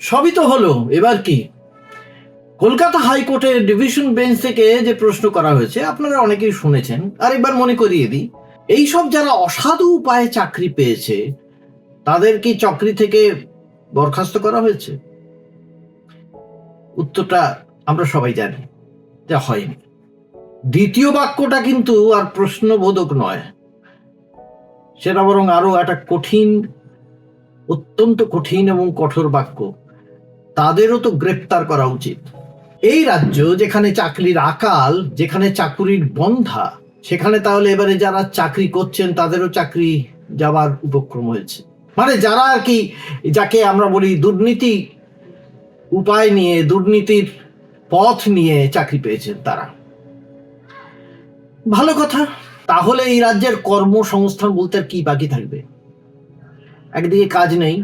সবই তো হলো, এবার কি? কলকাতা হাইকোর্টের ডিভিশন বেঞ্চ থেকে যে প্রশ্ন করা হয়েছে, আপনারা অনেকেই শুনেছেন, আরেকবার মনে করিয়ে দিই, এইসব যারা অসাধু উপায়ে চাকরি পেয়েছে, তাদের কি চাকরি থেকে বরখাস্ত করা হয়েছে? উত্তরটা আমরা সবাই জানি যে হয়নি। দ্বিতীয় বাক্যটা কিন্তু আর প্রশ্নবোধক নয়। সেটা বরং আরও একটা কঠিন, অত্যন্ত কঠিন এবং কঠোর বাক্য। তাদেরও তো গ্রেপ্তার করা উচিত। এই রাজ্য যেখানে চাকরির আকাল, যেখানে চাকুরির বন্ধা, সেখানে তাহলে এবারে যারা চাকরি করছেন, তাদেরও চাকরি যাবার উপক্রম হয়েছে। মানে যারা আর কি, যাকে আমরা বলি দুর্নীতি উপায় নিয়ে, দুর্নীতির পথ নিয়ে চাকরি পেয়েছেন তারা। ভালো কথা। তাহলে এই রাজ্যের কর্মসংস্থান বলতে আর কি বাকি থাকবে? একদিকে কাজ নেই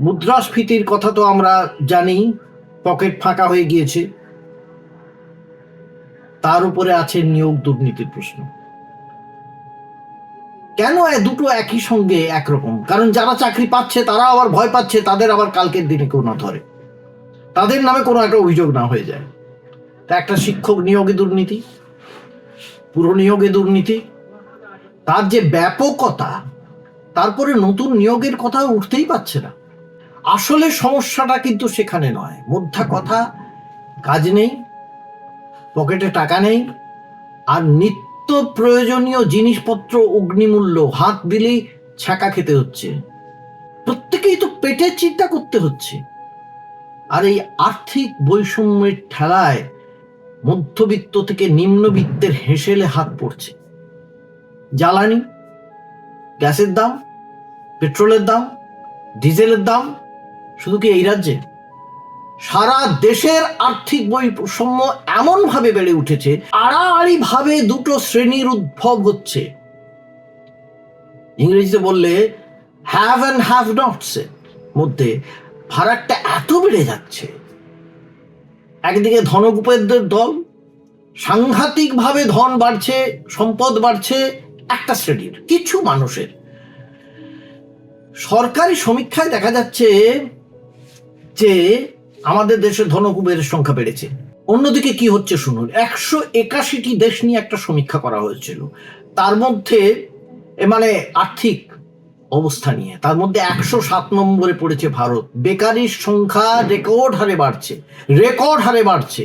মুদ্রাস্ফীতির কথা তো আমরা জানি, পকেট ফাঁকা হয়ে গিয়েছে। তার উপরে আছে নিয়োগ দুর্নীতির প্রশ্ন। কেন দুটো একই সঙ্গে একরকম? কারণ যারা চাকরি পাচ্ছে তারা আবার ভয় পাচ্ছে, তাদের আবার কালকের দিনে কেউ না ধরে। তাদের নামে কোনো একটা অভিযোগ না হয়ে যায়। তা একটা শিক্ষক নিয়োগে দুর্নীতি, পুরো নিয়োগে দুর্নীতি, তার যে ব্যাপকতা, তারপরে নতুন নিয়োগের কথা উঠতেই পারছে না। আসলে সমস্যাটা কিন্তু সেখানে নয়। মোদ্ধা কথা, কাজ নেই, পকেটে টাকা নেই, আর নিত্য প্রয়োজনীয় জিনিসপত্র, অগ্নিমূল্য, হাত দিলেই ছ্যাঁকা খেতে হচ্ছে। প্রত্যেকেই তো পেটের চিন্তা করতে হচ্ছে। আর এই আর্থিক বৈষম্যের ঠেলায় মধ্যবিত্ত থেকে নিম্নবিত্তের হেসেলে হাত পড়ছে। জ্বালানি, গ্যাসের দাম, পেট্রোলের দাম, ডিজেলের দাম শুধু কি এই রাজ্যে? সারা দেশের আর্থিক বৈষম্য এমন ভাবে বেড়ে উঠেছে আড়াআড়ি ভাবে দুটো শ্রেণির উদ্ভব হচ্ছে। ইংরেজিতে বললে হ্যাভ অ্যান্ড হ্যাভ নটস মধ্যে ফারাকটা এত বেড়ে যাচ্ছে। একদিকে ধনকুপেরদের দল, সাংঘাতিকভাবে ধন বাড়ছে, সম্পদ বাড়ছে একটা শ্রেণির, কিছু মানুষের। সরকারি সমীক্ষায় দেখা যাচ্ছে যে আমাদের দেশে ধনকুবেরের সংখ্যা বেড়েছে। অন্যদিকে কি হচ্ছে শুনুন, একশো একাশিটি দেশ নিয়ে একটা সমীক্ষা করা হয়েছিল। তার মধ্যে মানে আর্থিক অবস্থা নিয়ে, তার মধ্যে একশো সাত নম্বরে পড়েছে ভারত। বেকারির সংখ্যা রেকর্ড হারে বাড়ছে, রেকর্ড হারে বাড়ছে।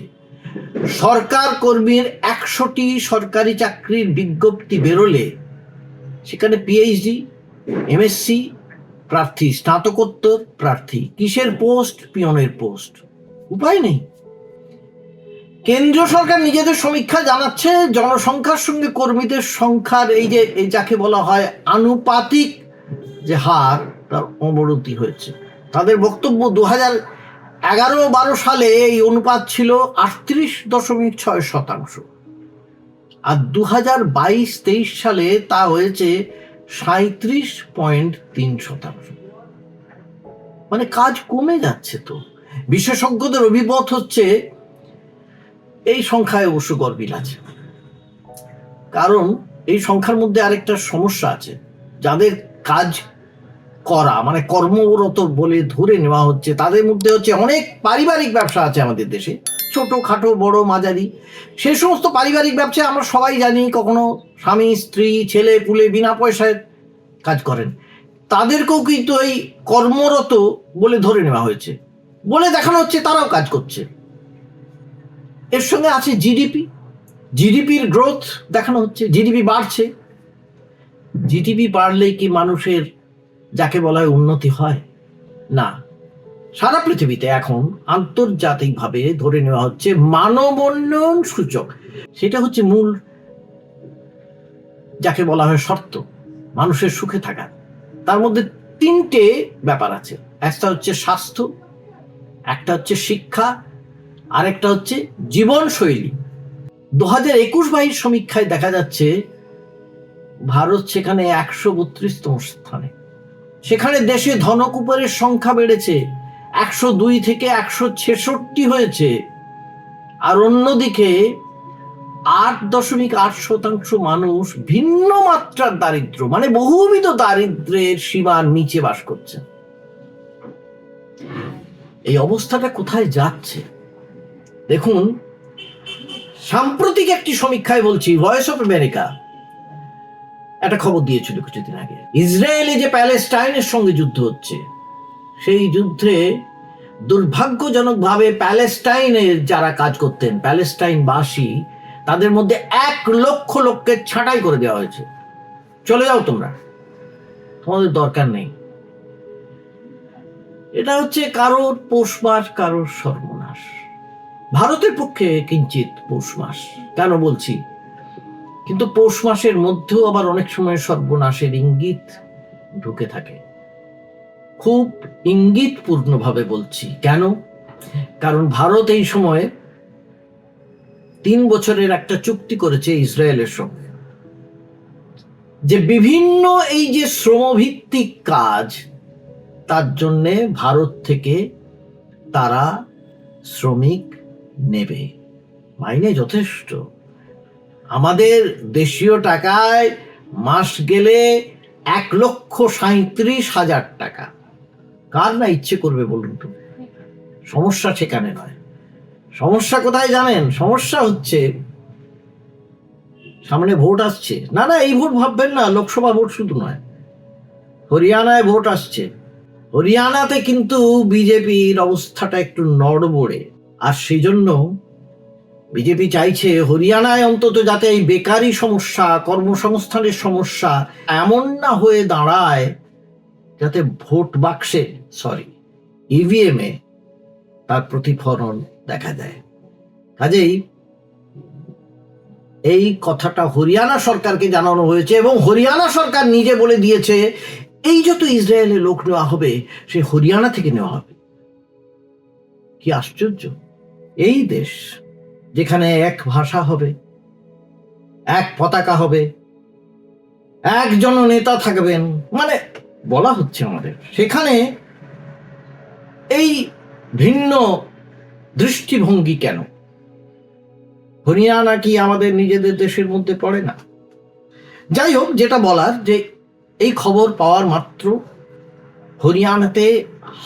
সরকার কর্মীর একশোটি সরকারি চাকরির বিজ্ঞপ্তি বেরোলে, সেখানে পিএইচডি এমএসসি প্রার্থী স্নাতকোত্তর প্রার্থী। কিসের পোস্ট? পিয়নের পোস্ট। উপায় নেই। কেন্দ্রীয় সরকার নিজেদের সমীক্ষা জানাচ্ছে, জনসংখ্যার সঙ্গে কর্মীদের সংখ্যার এই যে, এই যাকে বলা হয় আনুপাতিক যে হার, তার অবনতি হয়েছে। তাদের বক্তব্য দু হাজার এগারো বারো সালে এই অনুপাত ছিল আটত্রিশ দশমিক ছয় শতাংশ। আর দু হাজার বাইশ তেইশ সালে তা হয়েছে সাঁত্রিশ পয়েন্ট তিন শতাংশ। মানে কাজ কমে যাচ্ছে তো। বিশেষজ্ঞদের অভিমত হচ্ছে এই সংখ্যায় অবশ্য গর্বিল আছে। কারণ এই সংখ্যার মধ্যে আরেকটা সমস্যা আছে। যাদের কাজ করা মানে কর্মরত বলে ধরে নেওয়া হচ্ছে, তাদের মধ্যে হচ্ছে অনেক পারিবারিক ব্যবসা আছে আমাদের দেশে। ছোট খাটো বড় মাঝারি। সেই সমস্ত পারিবারিক ব্যবসায় আমরা সবাই জানি কখনো স্বামী, স্ত্রী, ছেলে, পুলে বিনা পয়সায় কাজ করেন। তাদেরকেও কিন্তু এই কর্মরত বলে ধরে নেওয়া হয়েছে। বলে দেখানো হচ্ছে তারাও কাজ করছে। এর সঙ্গে আছে জিডিপি। জিডিপির গ্রোথ দেখানো হচ্ছে, জিডিপি বাড়ছে। জিডিপি বাড়লেই কি মানুষের, যাকে বলা হয় উন্নতি হয়? না। সারা পৃথিবীতে এখন আন্তর্জাতিকভাবে ধরে নেওয়া হচ্ছে মানব উন্নয়ন সূচক। সেটা হচ্ছে মূল যাকে বলা হয় শর্ত, মানুষের সুখে থাকা তার মধ্যে তিনটে ব্যাপার আছে। একটা হচ্ছে স্বাস্থ্য, একটা হচ্ছে শিক্ষা, আরেকটা হচ্ছে জীবনশৈলী। দু হাজার একুশ বাইশ সমীক্ষায় দেখা যাচ্ছে ভারত সেখানে একশো বত্রিশতম স্থানে। সেখানে দেশে ধনকুপের সংখ্যা বেড়েছে। একশো দুই থেকে একশো ছেষট্টি হয়েছে। আর অন্যদিকে আট দশমিক আট শতাংশ মানুষ ভিন্ন মাত্রার দারিদ্র মানে বহুবিধ দারিদ্রের সীমার নিচে বাস করছে। এই অবস্থাটা কোথায় যাচ্ছে? দেখুন, সাম্প্রতিক একটি সমীক্ষায় বলছি ভয়েস অফ আমেরিকা একটা খবর দিয়েছিল কিছুদিন আগে। ইসরায়েলে যে প্যালেস্টাইনের সঙ্গে যুদ্ধ হচ্ছে সেই যুদ্ধে দুর্ভাগ্যজনকভাবে প্যালেস্টাইনের যারা কাজ করতেন, প্যালেস্টাইনবাসী, তাদের মধ্যে এক লক্ষ লোককে ছাঁটাই করে দেওয়া হয়েছে। চলে যাও তোমরা। তোমাদের দরকার নেই। এটা হচ্ছে কারোর পৌষ মাস, কারোর সর্বনাশ। ভারতের পক্ষে কিঞ্চিত পৌষ মাস, কেন বলছি? কিন্তু পৌষ মাসের মধ্যেও আবার অনেক সময় সর্বনাশের ইঙ্গিত ঢুকে থাকে। খুব ইঙ্গিতপূর্ণভাবে বলছি। কেন? কারণ ভারত এই সময়ে তিন বছরের একটা চুক্তি করেছে ইসরায়েলের সঙ্গে। যে বিভিন্ন এই যে শ্রমভিত্তিক কাজ, তার জন্যে ভারত থেকে তারা শ্রমিক নেবে। মাইনে যথেষ্ট। আমাদের দেশীয় টাকায় মাস গেলে এক লক্ষ সাঁত্রিশ হাজার টাকা। কার না ইচ্ছে করবে বলুন তো? সমস্যা সেখানে নয়। সমস্যা কোথায় জানেন? সমস্যা হচ্ছে, সামনে ভোট আসছে। না না, এই ভোট ভাববেন না, লোকসভা ভোট শুধু নয়। হরিয়ানায় ভোট আসছে। হরিয়ানাতে কিন্তু বিজেপির অবস্থাটা একটু নড়বড়ে। আর সেই জন্য বিজেপি চাইছে হরিয়ানায় অন্তত যাতে এই বেকারি সমস্যা, কর্মসংস্থানের সমস্যা এমন না হয়ে দাঁড়ায় যাতে ভোট বাক্সে সরি ইভিএমে তার প্রতিফলন দেখা দেয়। কাজেই এই কথাটা হরিয়ানা সরকারকে জানানো হয়েছে এবং হরিয়ানা সরকার নিজে বলে দিয়েছে, এই যত ইসরায়েলে লোক নেওয়া হবে, সে হরিয়ানা থেকে নেওয়া হবে। কি আশ্চর্য! এই দেশ যেখানে এক ভাষা হবে, এক পতাকা হবে, একজন নেতা থাকবেন মানে বলা হচ্ছে আমাদের। সেখানে এই ভিন্ন দৃষ্টিভঙ্গি কেন? হরিয়ানা কি আমাদের নিজেদের দেশের মধ্যে পড়ে না? যাই হোক, যেটা বলার যে এই খবর পাওয়ার মাত্র হরিয়ানাতে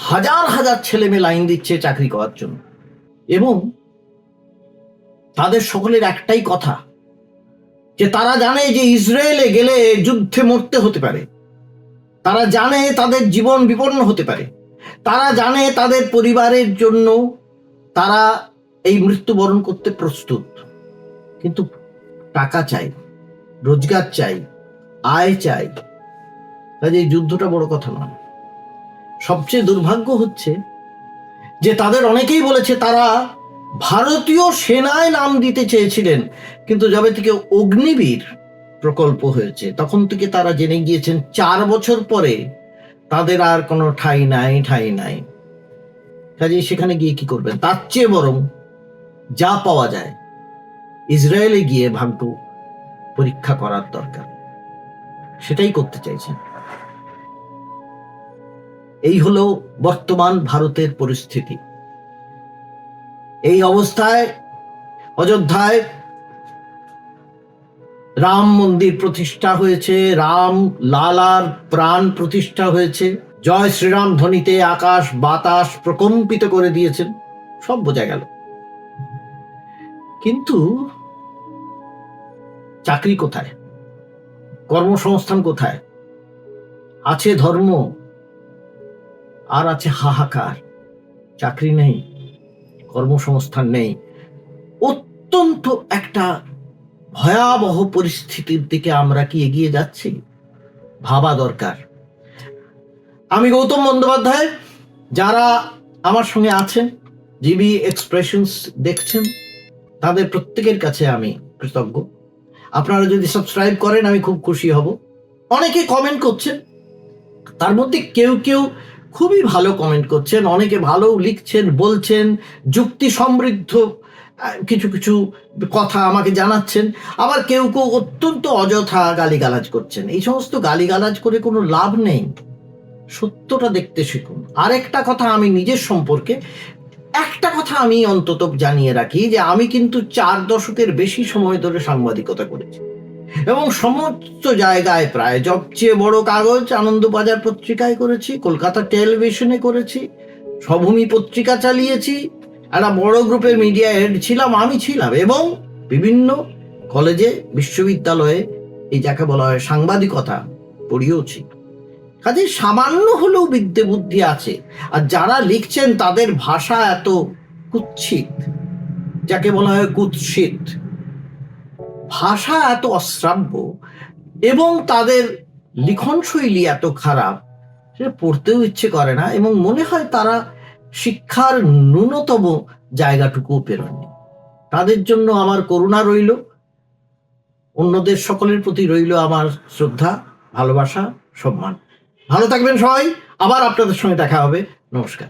হাজার হাজার ছেলে মেয়ে লাইন দিচ্ছে চাকরি করার জন্য। এবং তাদের সকলের একটাই কথা, যে তারা জানে যে ইসরায়েলে গেলে যুদ্ধে মরতে হতে পারে। তারা জানে তাদের জীবন বিপন্ন হতে পারে। তারা জানে তাদের পরিবারের জন্য তারা এই মৃত্যুবরণ করতে প্রস্তুত। কিন্তু টাকা চাই, রোজগার চাই, আয় চাই কাজে এই যুদ্ধটা বড় কথা নয়। সবচেয়ে দুর্ভাগ্য হচ্ছে যে তাদের অনেকেই বলেছে তারা ভারতীয় সেনায় নাম দিতে চেয়েছিলেন, কিন্তু যবে থেকে অগ্নিবীর প্রকল্প হয়েছে। তখন থেকে তারা জেনে গিয়েছেন, চার বছর পরে তাদের আর কোনো ঠাই নাই ঠাই নাই। কাজে সেখানে গিয়ে কি করবেন? তার চেয়ে বরং যা পাওয়া যায়, ইসরায়েলে গিয়ে ভাগ্য পরীক্ষা করার দরকার। সেটাই করতে চাইছেন। এই হলো বর্তমান ভারতের পরিস্থিতি। এই অবস্থায়, অযোধ্যায় রাম মন্দির প্রতিষ্ঠা হয়েছে, রাম লালার প্রাণ প্রতিষ্ঠা হয়েছে। জয় শ্রীরাম ধ্বনিতে আকাশ বাতাস প্রকম্পিত করে দিয়েছেন। সব বোঝা গেল। কিন্তু চাকরি কোথায়? কর্মসংস্থান কোথায়? আছে ধর্ম, আর আছে হাহাকার। চাকরি নেই, কর্মসংস্থান নেই। অত্যন্ত একটা ভয়াবহ পরিস্থিতির দিকে আমরা কি এগিয়ে যাচ্ছি? ভাবা দরকার। আমি গৌতম বন্দ্যোপাধ্যায়, যারা আমার সঙ্গে আছেন জিবি এক্সপ্রেশনস দেখছেন, তাদের প্রত্যেকের কাছে আমি কৃতজ্ঞ। আপনারা যদি সাবস্ক্রাইব করেন, আমি খুব খুশি হব। অনেকে কমেন্ট করছেন, তার মধ্যে কেউ কেউ খুবই ভালো কমেন্ট করছেন, অনেকে ভালো লিখছেন, বলছেন, যুক্তি সমৃদ্ধ কিছু কিছু কথা আমাকে জানাচ্ছেন। আবার কেউ কেউ অত্যন্ত অযথা গালিগালাজ করছেন। এই সমস্ত গালিগালাজ করে কোনো লাভ নেই। সত্যটা দেখতে শিখুন। আরেকটা কথা আমি নিজের সম্পর্কে, একটা কথা আমি অন্তত জানিয়ে রাখি যে আমি কিন্তু চার দশকের বেশি সময় ধরে সাংবাদিকতা করেছি। এবং সমস্ত জায়গায় প্রায় সবচেয়ে বড় কাগজ আনন্দবাজার পত্রিকায় করেছি, কলকাতা টেলিভিশনে করেছি স্বভূমি পত্রিকা চালিয়েছি একটা বড় গ্রুপের মিডিয়া হেড ছিলাম, আমি ছিলাম এবং বিভিন্ন কলেজে বিশ্ববিদ্যালয়ে এই যাকে বলা হয় সাংবাদিকতা পড়িয়েওছি। কাজে সামান্য হলেও বিদ্যে বুদ্ধি আছে, আর যারা লিখছেন তাদের ভাষা এত কুৎসিত, যাকে বলা হয় কুৎসিত। ভাষা এত অশ্রাব্য এবং তাদের লিখন শৈলী এত খারাপ সেটা পড়তেও ইচ্ছে করে না এবং মনে হয় তারা শিক্ষার ন্যূনতম জায়গাটুকুও পেরোয়নি। তাদের জন্য আমার করুণা রইল। অন্যদের সকলের প্রতি রইল আমার শ্রদ্ধা, ভালোবাসা, সম্মান। ভালো থাকবেন সবাই। আবার আপনাদের সঙ্গে দেখা হবে। নমস্কার।